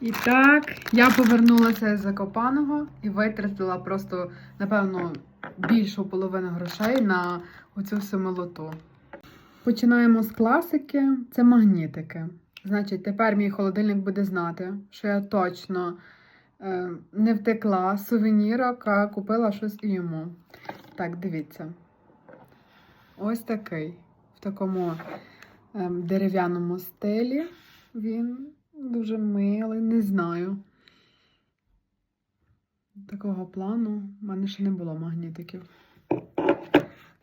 І так, я повернулася з Закопаного і витратила просто, напевно, більшу половину грошей на оцю всю милоту. Починаємо з класики. Це магнітики. Значить, тепер мій холодильник буде знати, що я точно е, не втекла сувенірок, а купила щось і йому. Так, дивіться. Ось такий. В такому ем, дерев'яному стилі. Він дуже милий, не знаю. Такого плану в мене ще не було магнітиків.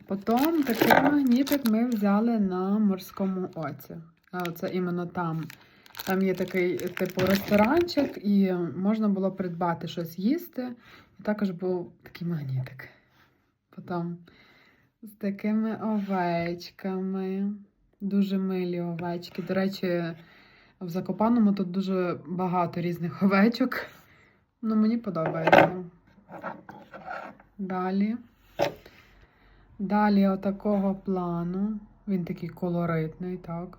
Потім такий магнітик ми взяли на морському оці. Це іменно там. Там є такий, типу, ресторанчик, і можна було придбати щось їсти. І також був такий магнітик. Потім з такими овечками. Дуже милі овечки. До речі, в Закопаному тут дуже багато різних овечок. Ну, мені подобається. Далі. Далі отакого плану. Він такий колоритний, так.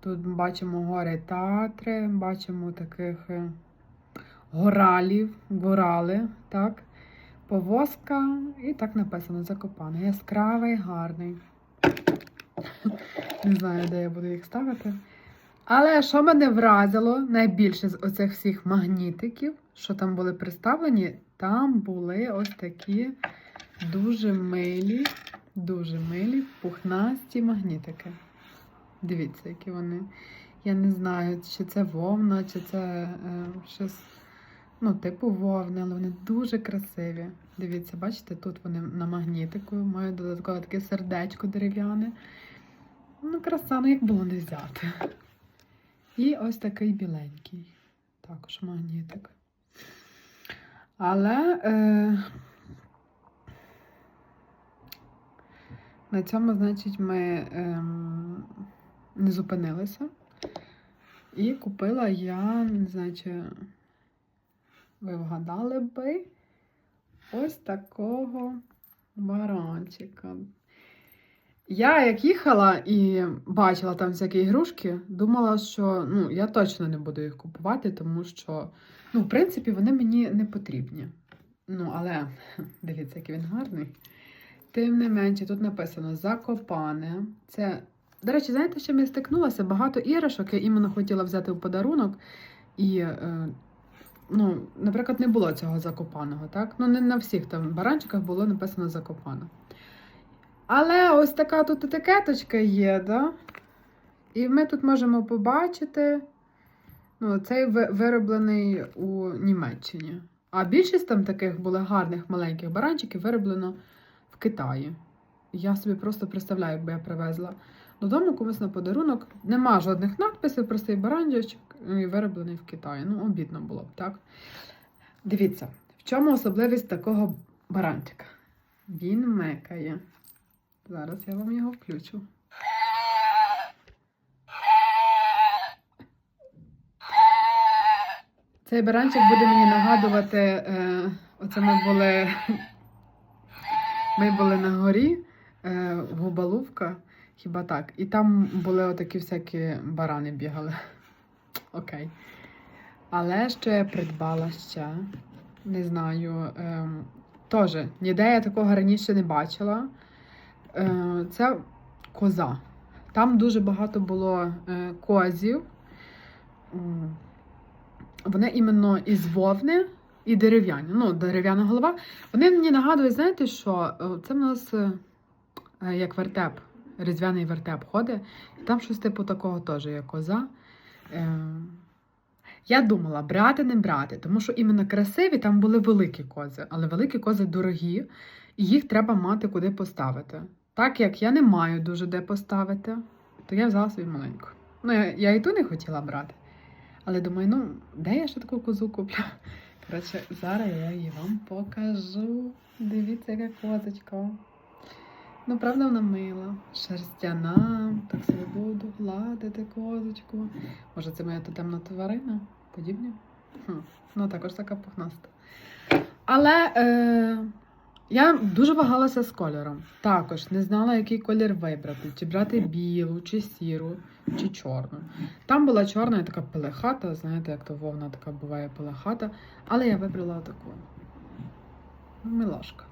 Тут бачимо гори Татри, бачимо таких е, горалів, горали, так. Повозка, і так написано Закопане. Яскравий, гарний. Не знаю, де я буду їх ставити. Але що мене вразило найбільше з оцих всіх магнітиків, що там були представлені, там були ось такі дуже милі, дуже милі пухнасті магнітики. Дивіться, які вони. Я не знаю, чи це вовна, чи це е, щось, ну, типу вовни, але вони дуже красиві. Дивіться, бачите, тут вони на магнітику, мають додаткове таке сердечко дерев'яне. Ну, краса, ну як було не взяти. І ось такий біленький. Також магнітик. Але е, на цьому, значить, ми ем, не зупинилися. І купила я, не знаю, чи ви вгадали би, ось такого баранчика. Я як їхала і бачила там всякі ігрушки, думала, що ну, я точно не буду їх купувати, тому що, ну, в принципі, вони мені не потрібні. Ну, але дивіться, який він гарний. Тим не менше, тут написано Закопане. Це, до речі, знаєте, що я стикнулася? Багато іграшок я іменно хотіла взяти в подарунок. І, е, ну, наприклад, не було цього закопаного, так? Ну, не на всіх там баранчиках було написано Закопане. Але ось така тут етикеточка є, да? І ми тут можемо побачити, ну, цей вироблений у Німеччині. А більшість там таких були гарних маленьких баранчиків вироблено в Китаї. Я собі просто представляю, якби я привезла додому комусь на подарунок. Нема жодних надписів, простий баранчик і вироблений в Китаї. Ну, обідно було б, так? Дивіться, в чому особливість такого баранчика? Він мекає. Зараз я вам його включу. Цей баранчик буде мені нагадувати. Е, оце ми були. Ми були на горі, е, Губалувка, хіба так. І там були отакі всякі барани бігали. Окей. Але що я придбала ще? Не знаю. Е, Теж, ніде я такого раніше не бачила. Е, це коза. Там дуже багато було е, козів. Вони іменно із вовни і дерев'яні. Ну, дерев'яна голова. Вони мені нагадують, знаєте, що Е, це в нас як вертеп, різдвяний вертеп ходить. Там щось типу такого теж є коза. Я думала, брати, не брати, тому що іменно красиві там були великі кози, але великі кози дорогі, і їх треба мати куди поставити. Так як я не маю дуже де поставити, то я взяла собі маленьку. Ну, я, я і ту не хотіла брати. Але думаю, ну, де я ще таку козу куплю? Коротше, зараз я її вам покажу. Дивіться, яка козочка. Ну, правда, вона мила, шерстяна, так собі буду гладити козочку. Може, це моя тотемна тварина? Подібні? Хм. Ну, також така пухнаста. Але е, Я дуже вагалася з кольором. Також не знала, який колір вибрати: чи брати білу, чи сіру, чи чорну. Там була чорна і така пелехата, знаєте, як то вовна така буває пелехата. Але я вибрала таку. Милашка.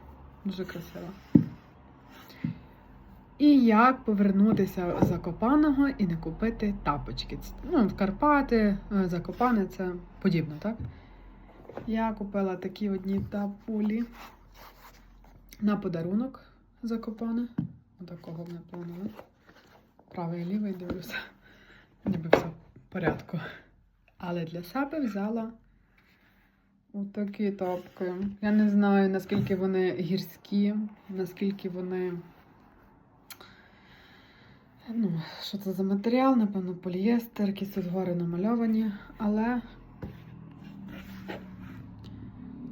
Дуже красива. І як повернутися з Закопаного і не купити тапочки. Ну, в Карпати, е, Закопане це подібно, так? Я купила такі одні тапулі на подарунок Закопане. Такого мене планували. Правий і лівий дивлюся. Ніби все в порядку. Але для себе взяла отакі тапки. Я не знаю, наскільки вони гірські, наскільки вони. Ну, що це за матеріал? Напевно, полієстер, якісь тут гори намальовані, але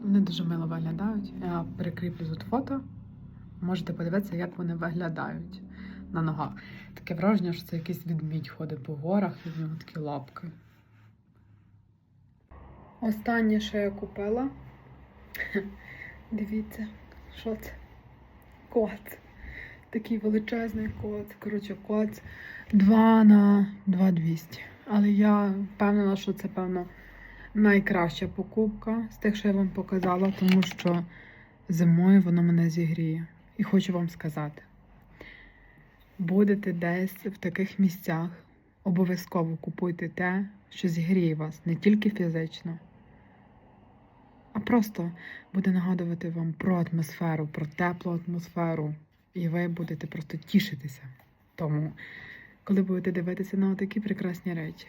вони дуже мило виглядають. Я прикріплю тут фото. Можете подивитися, як вони виглядають на ногах. Таке враження, що це якийсь відмідь ходить по горах, і в нього такі лапки. Останнє, що я купила. Дивіться, що це? Кот. Такий величезний кот. Коротше, кот 2 на 2200. Але я впевнена, що це, певно, найкраща покупка з тих, що я вам показала, тому що зимою воно мене зігріє. І хочу вам сказати: будете десь в таких місцях, обов'язково купуйте те, що зігріє вас не тільки фізично, а просто буде нагадувати вам про атмосферу, про теплу атмосферу. І ви будете просто тішитися. Тому, коли будете дивитися на такі прекрасні речі.